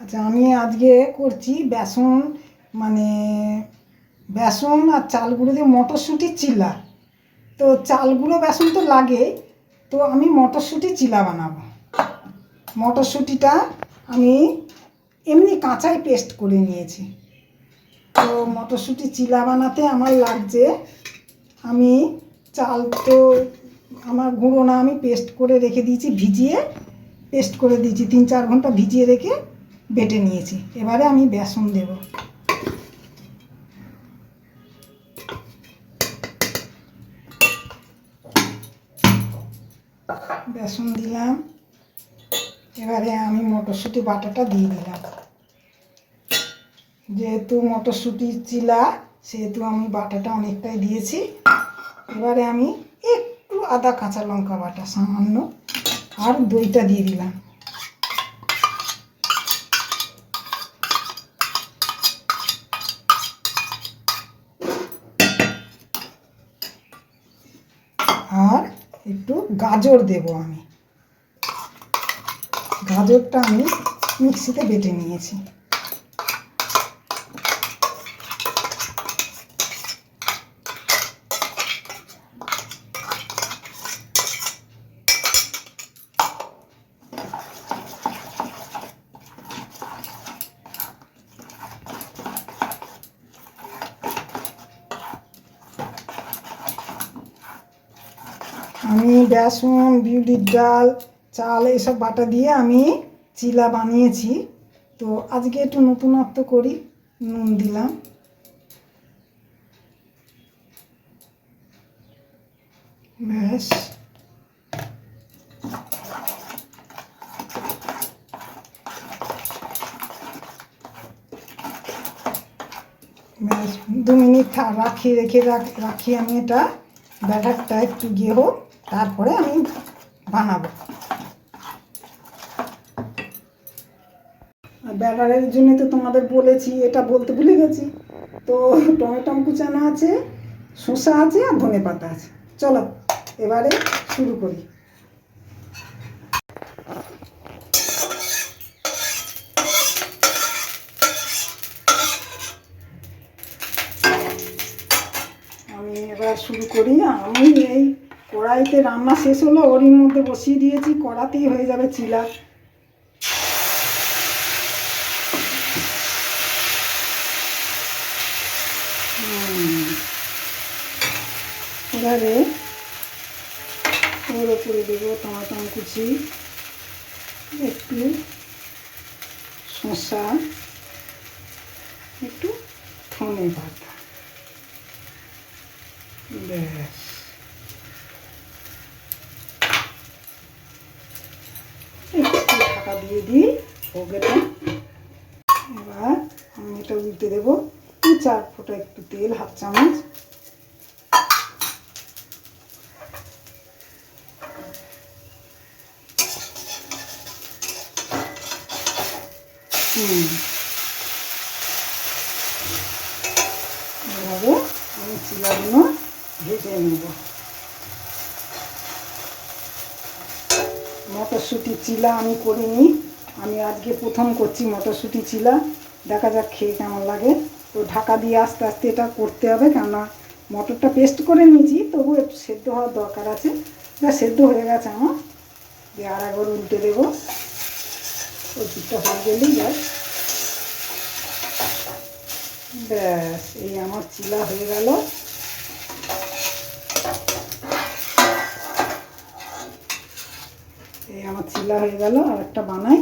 আচ্ছা আমি আজকে করছি বেসন মানে বেসন আর চালগুলো দিয়ে মটরশুঁটির চিলা। তো চালগুলো বেসন তো লাগে, তো আমি মটরশুঁটির চিলা বানাবো। মটরশুঁটিটা আমি এমনি কাঁচাই পেস্ট করে নিয়েছি। তো মটরশুঁটি চিলা বানাতে আমার লাগছে, আমি চাল তো আমার গুঁড়ো না, আমি পেস্ট করে রেখে দিয়েছি, ভিজিয়ে পেস্ট করে দিয়েছি, তিন চার ঘণ্টা ভিজিয়ে রেখে বেটে নিয়েছি। এবারে আমি বেসন দেব। বেসন দিলাম। এবারে আমি মটরশুঁটি বাটাটা দিয়ে দিলাম। যেহেতু মটরশুঁটি চিলা, সেহেতু আমি বাটাটা অনেকটাই দিয়েছি। এবারে আমি একটু আদা, কাঁচা লঙ্কা বাটা সামান্য, আর দইটা দিয়ে দিলাম আর একটু গাজর দেব আমি। গাজরটা আমি মিক্সিতে বেটে নিয়েছি। আমি বেসন, বিউলির ডাল, চাল, এসব বাটা দিয়ে আমি চিলা বানিয়েছি। তো আজকে একটু নতুনত্ব করি, নুন দিলাম। ব্যাস। ব্যাস, দু মিনিট রেখে রাখ- রাখি আমি এটা ব্যাটারটা একটু গিয়ে হোক তারপরে আমি বানাবো। ব্যাটারের জন্য তো তোমাদের বলেছি, এটা বলতে ভুলে গেছি। তো টমেটো কুচানো আছে, শসা আছে আর ধনে পাতা আছে। চলো, এবারে শুরু করি। আমি এবার শুরু করি, আমি এই কড়াইতে রান্না শেষ হলো, ওরই মধ্যে বসিয়ে দিয়েছি, কড়াতেই হয়ে যাবে চিলা। এবারে ওর ওপরে দেবো টমাটো কুচি, একটু শসা, একটু ধনে পাতা। ব্যাস একটু ঢাকা দিয়ে দিই ওগেটা এবার আমি এটা উল্টে দেবো। চার ফোঁটা একটু তেল, হাফ চামচ। এভাবে আমি চিলাগুলো ভেজে নেব। মটরশুঁটি চিলা আমি করিনি। আমি আজকে প্রথম করছি মটরশুঁটি চিলা। দেখা যাক খেয়ে কেমন লাগে। তো ঢাকা দিয়ে আস্তে আস্তে এটা করতে হবে, কেননা মটরটা পেস্ট করে নিয়েছি তবু একটু সেদ্ধ হওয়ার দরকার আছে। এটা সেদ্ধ হয়ে গেছে আমার। দিয়ে আর একবার উল্টে দেবো। ওই হয়ে গেলেই ব্যাস ব্যাস, এই আমার চিলা হয়ে গেল। আমার চিলা হয়ে গেল আর একটা বানাই।